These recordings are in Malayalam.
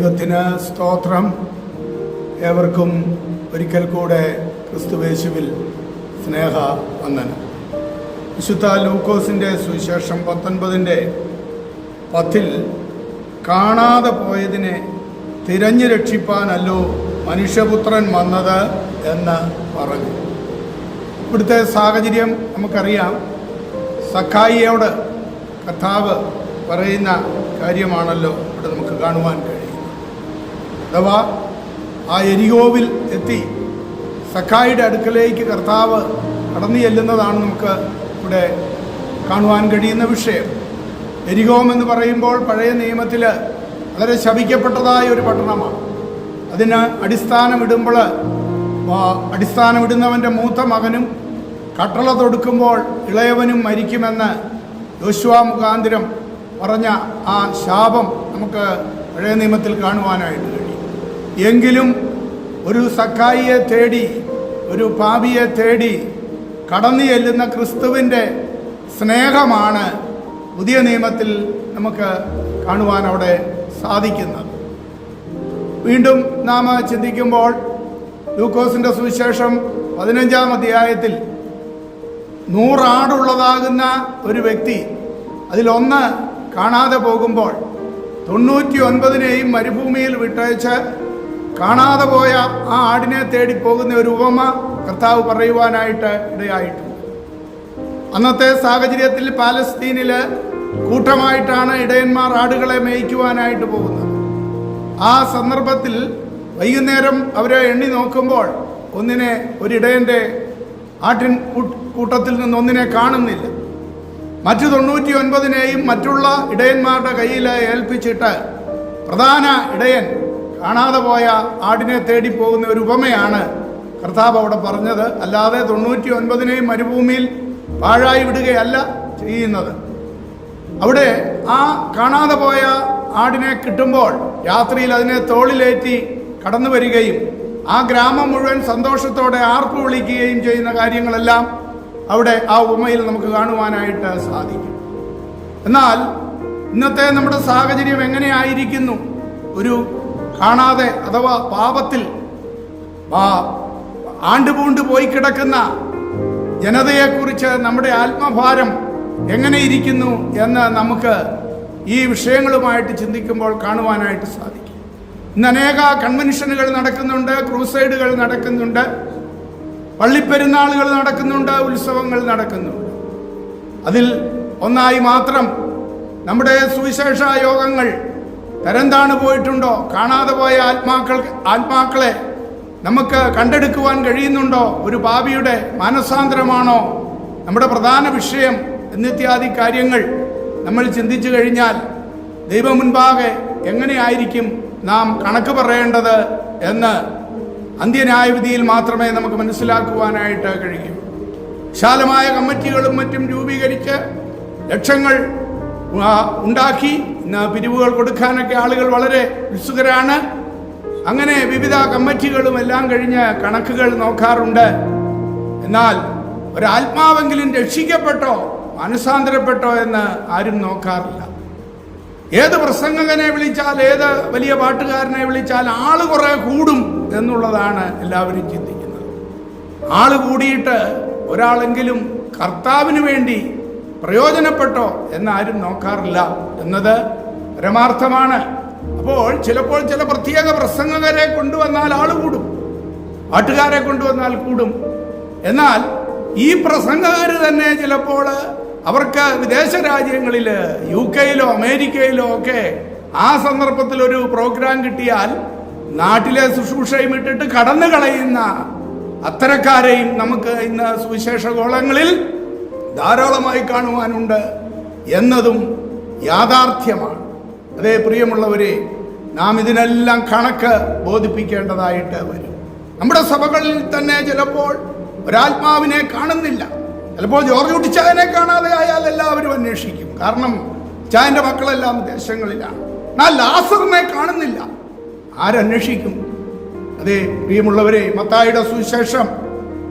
ദൈവത്തിന് സ്തോത്രം. ഏവർക്കും ഒരിക്കൽ കൂടെ ക്രിസ്തുവേശുവിൽ സ്നേഹ വന്ദനം വിശുദ്ധ ലൂക്കോസിന്റെ സുവിശേഷം പത്തൊൻപതിന്റെ പത്തിൽ കാണാതെ പോയതിനെ തിരഞ്ഞു രക്ഷിപ്പാനല്ലോ മനുഷ്യപുത്രൻ വന്നത് എന്ന് പറഞ്ഞു. ഇവിടുത്തെ സാഹചര്യം നമുക്കറിയാം. സഖായിയോട് കഥാവ് പറയുന്ന കാര്യമാണല്ലോ ഇവിടെ നമുക്ക് കാണുവാൻ കഴിയുന്നത്. അഥവാ ആ എരിയോവിൽ എത്തി സഖായിയുടെ അടുക്കലേക്ക് കർത്താവ് കടന്നു ചെല്ലുന്നതാണ് നമുക്ക് ഇവിടെ കാണുവാൻ കഴിയുന്ന വിഷയം. എരികോം എന്ന് പറയുമ്പോൾ പഴയ നിയമത്തിൽ വളരെ ശപിക്കപ്പെട്ടതായ ഒരു പട്ടണമാണ്. അതിന് അടിസ്ഥാനമിടുമ്പോൾ അടിസ്ഥാനമിടുന്നവന്റെ മൂത്ത മകനും കട്ടള തൊടുക്കുമ്പോൾ ഇളയവനും മരിക്കുമെന്ന് യോശുവ മുഖാന്തിരം പറഞ്ഞ ആ ശാപം നമുക്ക് പഴയ നിയമത്തിൽ കാണുവാനായിട്ട് എങ്കിലും ഒരു സക്കായിയെ തേടി ഒരു പാപിയെ തേടി കടന്നു ചെല്ലുന്ന ക്രിസ്തുവിന്റെ സ്നേഹമാണ് പുതിയ നിയമത്തിൽ നമുക്ക് കാണുവാൻ അവിടെ സാധിക്കുന്നത്. വീണ്ടും നാം ചിന്തിക്കുമ്പോൾ ലൂക്കോസിന്റെ സുവിശേഷം പതിനഞ്ചാം അധ്യായത്തിൽ നൂറാടുള്ളതാകുന്ന ഒരു വ്യക്തി അതിലൊന്ന് കാണാതെ പോകുമ്പോൾ തൊണ്ണൂറ്റി ഒൻപതിനെയും മരുഭൂമിയിൽ വിട്ടയച്ച് കാണാതെ പോയ ആ ആടിനെ തേടി പോകുന്ന ഒരു ഉപമ കർത്താവ് പറയുവാനായിട്ട് ഇടയായിട്ടുണ്ട്. അന്നത്തെ സാഹചര്യത്തിൽ പാലസ്തീനിൽ കൂട്ടമായിട്ടാണ് ഇടയന്മാർ ആടുകളെ മേയ്ക്കുവാനായിട്ട് പോകുന്നത്. ആ സന്ദർഭത്തിൽ വൈകുന്നേരം അവരെ എണ്ണി നോക്കുമ്പോൾ ഒന്നിനെ ഒരിടയന്റെ ആട്ടിൻ കൂട്ടത്തിൽ നിന്ന് ഒന്നിനെ കാണുന്നില്ല. മറ്റു തൊണ്ണൂറ്റി ഒൻപതിനെയും മറ്റുള്ള ഇടയന്മാരുടെ കയ്യിൽ ഏൽപ്പിച്ചിട്ട് പ്രധാന ഇടയൻ കാണാതെ പോയ ആടിനെ തേടി പോകുന്ന ഒരു ഉപമയാണ് കർത്താവ് അവിടെ പറഞ്ഞത്. അല്ലാതെ തൊണ്ണൂറ്റി ഒൻപതിനെയും മരുഭൂമിയിൽ പാഴായി വിടുകയല്ല ചെയ്യുന്നത്. അവിടെ ആ കാണാതെ പോയ ആടിനെ കിട്ടുമ്പോൾ രാത്രിയിൽ അതിനെ തോളിലേറ്റി കടന്നു വരികയും ആ ഗ്രാമം മുഴുവൻ സന്തോഷത്തോടെ ആർപ്പ് വിളിക്കുകയും ചെയ്യുന്ന കാര്യങ്ങളെല്ലാം അവിടെ ആ ഉപമയിൽ നമുക്ക് കാണുവാനായിട്ട് സാധിക്കും. എന്നാൽ ഇന്നത്തെ നമ്മുടെ സാഹചര്യം എങ്ങനെയായിരിക്കുന്നു? ഒരു കാണാതെ അഥവാ പാപത്തിൽ ആണ്ടുപൂണ്ട് പോയി കിടക്കുന്ന ജനതയെക്കുറിച്ച് നമ്മുടെ ആത്മഭാരം എങ്ങനെ ഇരിക്കുന്നു എന്ന് നമുക്ക് ഈ വിഷയങ്ങളുമായിട്ട് ചിന്തിക്കുമ്പോൾ കാണുവാനായിട്ട് സാധിക്കും. ഇന്ന് അനേക കൺവെൻഷനുകൾ നടക്കുന്നുണ്ട് ക്രൂസൈഡുകൾ നടക്കുന്നുണ്ട് പള്ളിപ്പെരുന്നാളുകൾ നടക്കുന്നുണ്ട് ഉത്സവങ്ങൾ നടക്കുന്നുണ്ട്. അതിൽ ഒന്നായി മാത്രം നമ്മുടെ സുവിശേഷ യോഗങ്ങൾ തരംതാണ് പോയിട്ടുണ്ടോ? കാണാതെ പോയ ആത്മാക്കൾ ആത്മാക്കളെ നമുക്ക് കണ്ടെടുക്കുവാൻ കഴിയുന്നുണ്ടോ? ഒരു ഭാവിയുടെ മാനസാന്തരമാണോ? നമ്മുടെ പ്രധാന വിഷയം എന്നിത്യാദി കാര്യങ്ങൾ നമ്മൾ ചിന്തിച്ചു കഴിഞ്ഞാൽ ദൈവം മുൻപാകെ എങ്ങനെയായിരിക്കും നാം കണക്ക് പറയേണ്ടത് എന്ന് അന്ത്യന്യായവിധിയിൽ മാത്രമേ നമുക്ക് മനസ്സിലാക്കുവാനായിട്ട് കഴിയൂ. വിശാലമായ കമ്മിറ്റികളും മറ്റും രൂപീകരിച്ച് ലക്ഷങ്ങൾ ഉണ്ടാക്കി ഇന്ന് പിരിവുകൾ കൊടുക്കാനൊക്കെ ആളുകൾ വളരെ ഉത്സുകരാണ് അങ്ങനെ വിവിധ കമ്മിറ്റികളും എല്ലാം കഴിഞ്ഞ് കണക്കുകൾ നോക്കാറുണ്ട്. എന്നാൽ ഒരാത്മാവെങ്കിലും രക്ഷിക്കപ്പെട്ടോ മനസാന്തരപ്പെട്ടോ എന്ന് ആരും നോക്കാറില്ല. ഏത് പ്രസംഗകനെ വിളിച്ചാൽ ഏത് വലിയ പാട്ടുകാരനെ വിളിച്ചാൽ ആൾ കുറെ കൂടും എന്നുള്ളതാണ് എല്ലാവരും ചിന്തിക്കുന്നത്. ആൾ കൂടിയിട്ട് ഒരാളെങ്കിലും കർത്താവിന് വേണ്ടി പ്രയോജനപ്പെട്ടോ എന്നാരും നോക്കാറില്ല. എന്നത് പരമാർത്ഥമാണ്. അപ്പോൾ ചിലപ്പോൾ ചില പ്രത്യേക പ്രസംഗകരെ കൊണ്ടുവന്നാൽ ആൾ കൂടും. പാട്ടുകാരെ കൊണ്ടുവന്നാൽ കൂടും. എന്നാൽ ഈ പ്രസംഗകർ തന്നെ ചിലപ്പോൾ അവർക്ക് വിദേശ രാജ്യങ്ങളിൽ യു കെയിലോ അമേരിക്കയിലോ ഒക്കെ ആ സന്ദർഭത്തിൽ ഒരു പ്രോഗ്രാം കിട്ടിയാൽ നാട്ടിലെ ശുശ്രൂഷയും ഇട്ടിട്ട് കടന്നു കളയുന്ന അത്തരക്കാരെയും നമുക്ക് ഇന്ന് സുവിശേഷ ഗോളങ്ങളിൽ ധാരാളമായി കാണുവാനുണ്ട് എന്നതും യാഥാർത്ഥ്യമാണ്. അതേ പ്രിയമുള്ളവരെ നാം ഇതിനെല്ലാം കണക്ക് ബോധിപ്പിക്കേണ്ടതായിട്ട് വരും. നമ്മുടെ സഭകളിൽ തന്നെ ചിലപ്പോൾ ഒരാത്മാവിനെ കാണുന്നില്ല. ചിലപ്പോൾ ജോർജ് കുട്ടിച്ചായനെ കാണാതെ ആയാൽ എല്ലാവരും അന്വേഷിക്കും. കാരണം ചായന്റെ മക്കളെല്ലാം ദേശങ്ങളിലാണ്. എന്നാൽ ലാസറിനെ കാണുന്നില്ല. ആരന്വേഷിക്കും? അതെ പ്രിയമുള്ളവരെ മത്തായുടെ സുവിശേഷം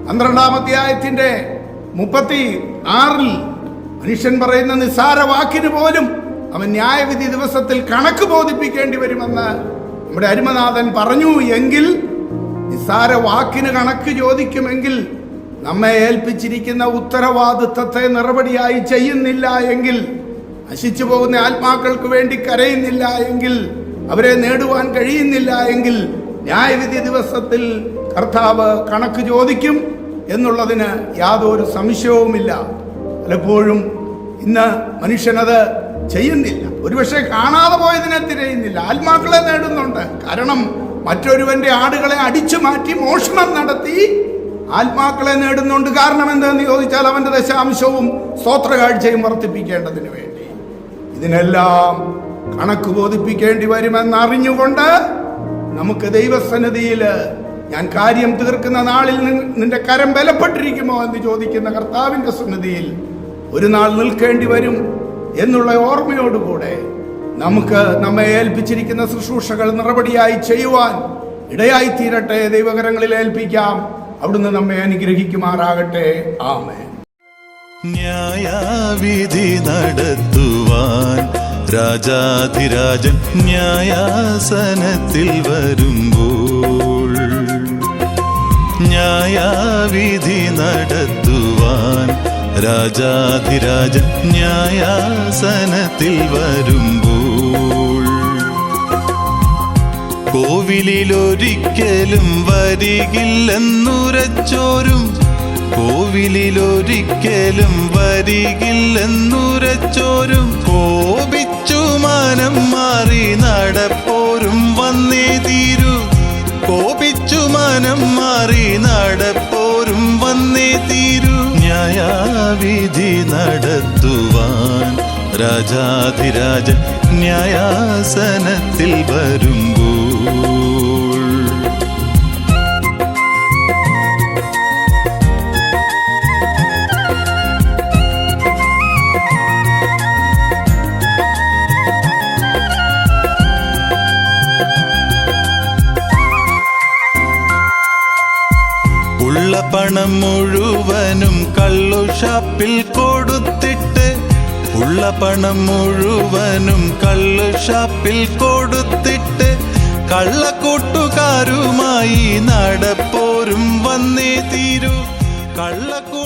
പന്ത്രണ്ടാം അധ്യായത്തിന്റെ മുപ്പത്തി ആറിൽ മനുഷ്യൻ പറയുന്ന നിസ്സാര വാക്കിന് പോലും അവൻ ന്യായവിധി ദിവസത്തിൽ കണക്ക് ബോധിപ്പിക്കേണ്ടി വരുമെന്ന് നമ്മുടെ അരുമനാഥൻ പറഞ്ഞു. എങ്കിൽ നിസ്സാര വാക്കിന് കണക്ക് ചോദിക്കുമെങ്കിൽ നമ്മെ ഏൽപ്പിച്ചിരിക്കുന്ന ഉത്തരവാദിത്വത്തെ നിറപടിയായി ചെയ്യുന്നില്ല എങ്കിൽ നശിച്ചു പോകുന്ന ആത്മാക്കൾക്ക് വേണ്ടി കരയുന്നില്ല എങ്കിൽ അവരെ നേടുവാൻ കഴിയുന്നില്ല എങ്കിൽ ന്യായവിധി ദിവസത്തിൽ കർത്താവ് കണക്ക് ചോദിക്കും എന്നുള്ളതിന് യാതൊരു സംശയവുമില്ല. പലപ്പോഴും ഇന്ന് മനുഷ്യനത് ചെയ്യുന്നില്ല. ഒരുപക്ഷെ കാണാതെ പോയതിനെ തിരയുന്നില്ല. ആത്മാക്കളെ നേടുന്നുണ്ട്. കാരണം മറ്റൊരുവന്റെ ആടുകളെ അടിച്ചു മാറ്റി മോഷണം നടത്തി ആത്മാക്കളെ നേടുന്നുണ്ട്. കാരണം എന്താണെന്ന് ചോദിച്ചാൽ അവന്റെ ദശാംശവും സ്തോത്രകാഴ്ചയും വർദ്ധിപ്പിക്കേണ്ടതിന് വേണ്ടി. ഇതിനെല്ലാം കണക്ക് ബോധിപ്പിക്കേണ്ടി വരുമെന്ന് അറിഞ്ഞുകൊണ്ട് നമുക്ക് ദൈവസന്നിധിയിൽ ഞാൻ കാര്യം തീർക്കുന്ന നാളിൽ നിന്റെ കരം ബലപ്പെട്ടിരിക്കുമോ എന്ന് ചോദിക്കുന്ന കർത്താവിന്റെ സന്നിധിയിൽ ഒരു നാൾ നിൽക്കേണ്ടി വരും. എന്നുള്ള ഓർമ്മയോടുകൂടെ നമുക്ക് നമ്മെ ഏൽപ്പിച്ചിരിക്കുന്ന ശുശ്രൂഷകൾ നിറപടിയായി ചെയ്യുവാൻ ഇടയായി തീരട്ടെ ദൈവകരങ്ങളിൽ ഏൽപ്പിക്കാം. അവിടുന്ന് നമ്മെ അനുഗ്രഹിക്കുമാറാകട്ടെ. ആമേ ന്യായവിധി നടത്തുവാൻ രാജാതിരാജൻ ന്യായാസനത്തിൽ വരുമ്പോൾ ന്യായവിധി നടത്തുവാൻ രാജാധിരാജൻ ന്യായാസനത്തിൽ വരുമ്പോൾ കോവിലിലൊരിക്കലും വരികില്ലെന്നുരച്ചോരും കോവിലിലൊരിക്കലും വരികില്ലെന്നുരച്ചോരും കോപിച്ചു മനം മാറി നടപ്പോരും വന്നേ തീരൂ. കോപിച്ചു മനം മാറി നടപ്പോരും വന്നേ തീരൂ. ന്യായാവിധി നടത്തുവാൻ രാജാധിരാജൻ ന്യായാസനത്തിൽ വരുമ്പോൾ ഷാപ്പിൽ കൊടുത്തിട്ട് ഉള്ള പണം മുഴുവനും കള്ളു ഷാപ്പിൽ കൊടുത്തിട്ട് കള്ളക്കൂട്ടുകാരുമായി നടപ്പോരും വന്നേ തീരൂ. കള്ളക്കൂട്ടുകാരുമായി